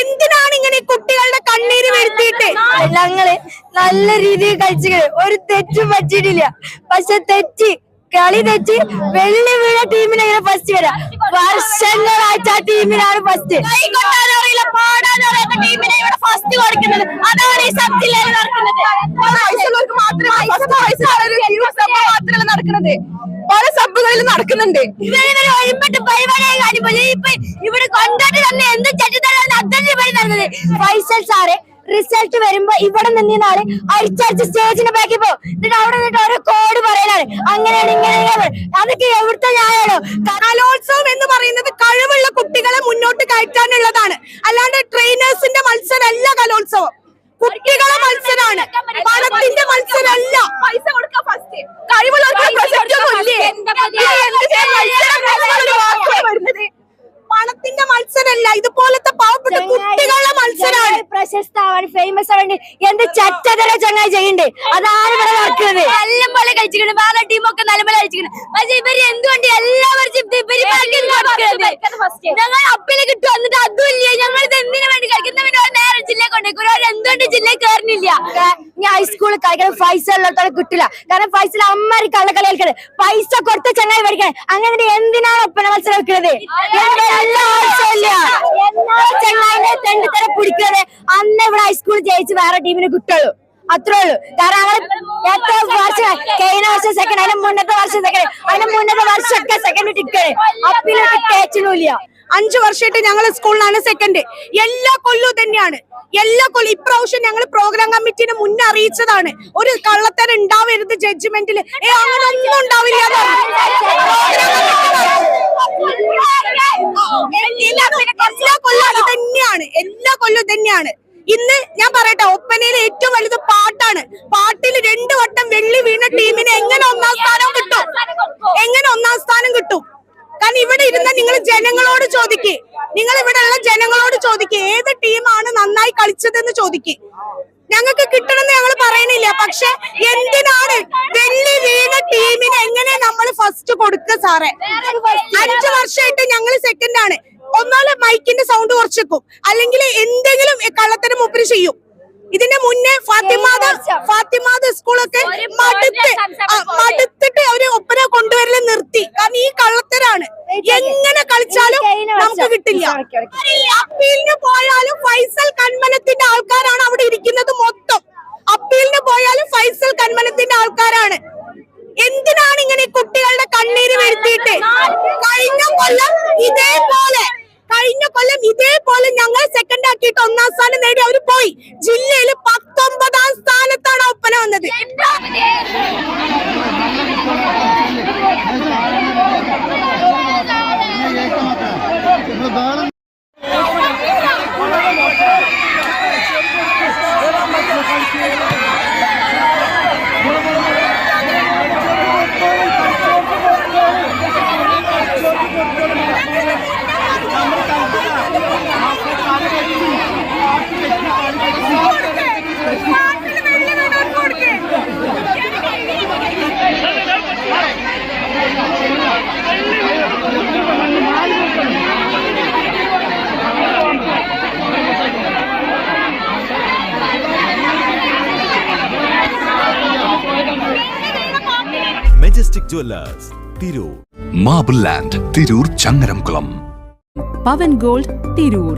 എന്തിനാണ് ഇങ്ങനെ കുട്ടികളുടെ കണ്ണീര് വരുത്തിയിട്ട്? ഞങ്ങൾ നല്ല രീതിയിൽ കളിച്ചു ഒരു തെറ്റും പറ്റിയിട്ടില്ല. പക്ഷെ തെറ്റ് കളി തെറ്റ് വെള്ളി വീഴ ടീമിനെ ഫസ്റ്റ് വരാം. വർഷങ്ങളായിട്ട് ആ ടീമിനാണ് ഫസ്റ്റ് ഫസ്റ്റ് കൊടുക്കുന്നത്. അതാണ് ഈ മാത്രമേ നടക്കുന്നത്. പല സബുകളിൽ നടക്കുന്നുണ്ട്. ഇവിടെ തന്നെ എന്ത് ഫൈസൽ റിസൾട്ട് വരുമ്പോ ഇവിടെ നിന്നാണ് അടിച്ചടിച്ച് സ്റ്റേജിന്റെ ബാക്കി പോകും. എന്നിട്ട് അവിടെ നിന്നിട്ട് ഓരോ കോഡ് പറയാനാണ് അങ്ങനെയാണ് ഇങ്ങനെയാണ് അതൊക്കെ എവിടുത്തെ ഞാനാണോ കലോത്സവം എന്ന് പറയുന്നത് കഴിവുള്ള കുട്ടികളെ മുന്നോട്ട് കയറ്റാനുള്ളതാണ്. അല്ലാണ്ട് ട്രെയിനേഴ്സിന്റെ മത്സരം അല്ല കലോത്സവം. കുട്ടികളെ മത്സരമാണ് പണത്തിന്റെ മത്സരമല്ല. പൈസ കൊടുക്കുക ഫസ്റ്റ് കഴിവുള്ളവർക്ക്. പണത്തിന്റെ മത്സരമല്ല. ഇതുപോലത്തെ പാവപ്പെട്ട കുട്ടികളുടെ മത്സരമാണ്. പ്രശസ്ത ഫേമസ് ആവേണ്ടി. എന്ത് ചറ്റതര ചങ്ങായി ചെയ്യണ്ടേ അതാണ് ഇവിടെ നടക്കുന്നത്. നല്ല പോലെ കഴിച്ചിട്ടുണ്ട് വേറെ ടീമൊക്കെ നല്ല പോലെ കഴിച്ചിട്ടുണ്ട് പക്ഷെ ഇവർ എന്തുകൊണ്ട് നടക്കുന്നത് ഞങ്ങൾ അപ്പിൽ കിട്ടും. എന്നിട്ട് അതും ഇല്ല. ഞങ്ങൾ ഇത് എന്തിനു വേണ്ടി കളിക്കുന്ന നേരെ ജില്ലയിൽ കൊണ്ടേക്കും അവർ എന്തുകൊണ്ട് ജില്ലയിൽ കയറുന്നില്ല ഞാൻ ഹൈസ്കൂളിൽ കളിക്കണം. പൈസ ഉള്ളിടത്തോളം കിട്ടില്ല. കാരണം പൈസ അമ്മമാര് കള്ളക്കളി കളിക്കണത് പൈസ കൊടുത്ത ചങ്ങായി പഠിക്കാൻ അങ്ങനെ എന്തിനാണ് ഒപ്പന മത്സരം വെക്കുന്നത് ചങ്ങായിനെ തെണ്ടിത്തര പിടിക്കാതെ അന്ന് ഇവിടെ ഹൈസ്കൂളിൽ ജയിച്ച് വേറെ ടീമിന് കിട്ടുള്ളൂ. അത്രേ ഉള്ളൂ. കാരണം ഞങ്ങൾ എത്ര വർഷം കഴിഞ്ഞ വർഷം സെക്കൻഡ് അതിന് മുന്നത്തെ വർഷം സെക്കൻഡ് അതിന് മുന്നത്തെ വർഷമൊക്കെ സെക്കൻഡ് ടിക്കറ്റ് അപ്പിലോട്ട് കേച്ചിനൂല്ല അഞ്ചു വർഷമായിട്ട് ഞങ്ങൾ സ്കൂളിലാണ് സെക്കൻഡ് എല്ലാ കൊല്ലവും തന്നെയാണ്. എല്ലാ കൊല്ലം ഇപ്രാവശ്യം ഞങ്ങൾ പ്രോഗ്രാം കമ്മിറ്റിനെ മുന്നേ അറിയിച്ചതാണ്. ഒരു കള്ളത്തരം ഉണ്ടാവരുത് ജഡ്ജ്മെന്റിൽ ഏ അങ്ങനെ ഒന്നും ഉണ്ടാവില്ല. എല്ലാ കൊല്ലം തന്നെയാണ്. എല്ലാ കൊല്ലവും തന്നെയാണ്. ഇന്ന് ഞാൻ പറയട്ടെ ഒപ്പനയിൽ ഏറ്റവും വലുത് പാട്ടാണ്. പാട്ടിൽ രണ്ടു വട്ടം വെള്ളി വീണ ടീമിന് എങ്ങനെ ഒന്നാം സ്ഥാനം കിട്ടും? എങ്ങനെ ഒന്നാം സ്ഥാനം കിട്ടും? കാരണം ഇവിടെ ഇരുന്ന നിങ്ങൾ ജനങ്ങളോട് ചോദിക്കേ. നിങ്ങൾ ഇവിടെ ഉള്ള ജനങ്ങളോട് ചോദിക്കേ. ഏത് ടീമാണ് നന്നായി കളിച്ചതെന്ന് ചോദിക്കേ. ഞങ്ങൾക്ക് കിട്ടണമെന്ന് ഞങ്ങൾ പറയണില്ല. പക്ഷെ എന്തിനാണ് വെള്ളി വീണ ടീമിന് എങ്ങനെ നമ്മൾ ഫസ്റ്റ് കൊടുക്കുക സാറേ? അഞ്ചു വർഷമായിട്ട് ഞങ്ങൾ സെക്കൻഡ് ആണ്. ഒന്നാൽ മൈക്കിന്റെ സൗണ്ട് കുറച്ചേക്കും. അല്ലെങ്കിൽ എന്തെങ്കിലും കള്ളത്തരം ഒപ്പിന് ചെയ്യും. ഇതിന്റെ മുന്നേ ഫാത്തിമാദ ഫാത്തിമാദ സ്കൂളൊക്കെ മടുത്ത് മടുത്തിട്ട് അവർ ഒപ്പന കൊണ്ടുവരൽ നിർത്തി. കാരണം ഈ കള്ളത്തരാണ്. എങ്ങനെ കളിച്ചാലും നമുക്ക് കിട്ടില്ല. അപ്പീലിന് പോയാലും ഫൈസൽ കന്മനത്തിന്റെ ആൾക്കാരാണ് അവിടെ ഇരിക്കുന്നത് മൊത്തം അപ്പീലിന് പോയാലും ഫൈസൽ കന്മനത്തിന്റെ ആൾക്കാരാണ് എന്തിനാണ് ഇങ്ങനെ ഈ കുട്ടികളുടെ കണ്ണീര് വരുത്തിയിട്ട് കഴിഞ്ഞ കൊല്ലം ഇതേപോലെ കഴിഞ്ഞ കൊല്ലം ഇതേപോലെ ഞങ്ങൾ സെക്കൻഡ് ആക്കിയിട്ട് ഒന്നാം അവർ പോയി. ജില്ലയിൽ പത്തൊമ്പതാം സ്ഥാനത്താണ് ഒപ്പന വന്നത്. Jewellers Tirur marble land Tirur Changaramkulam Pavan gold Tirur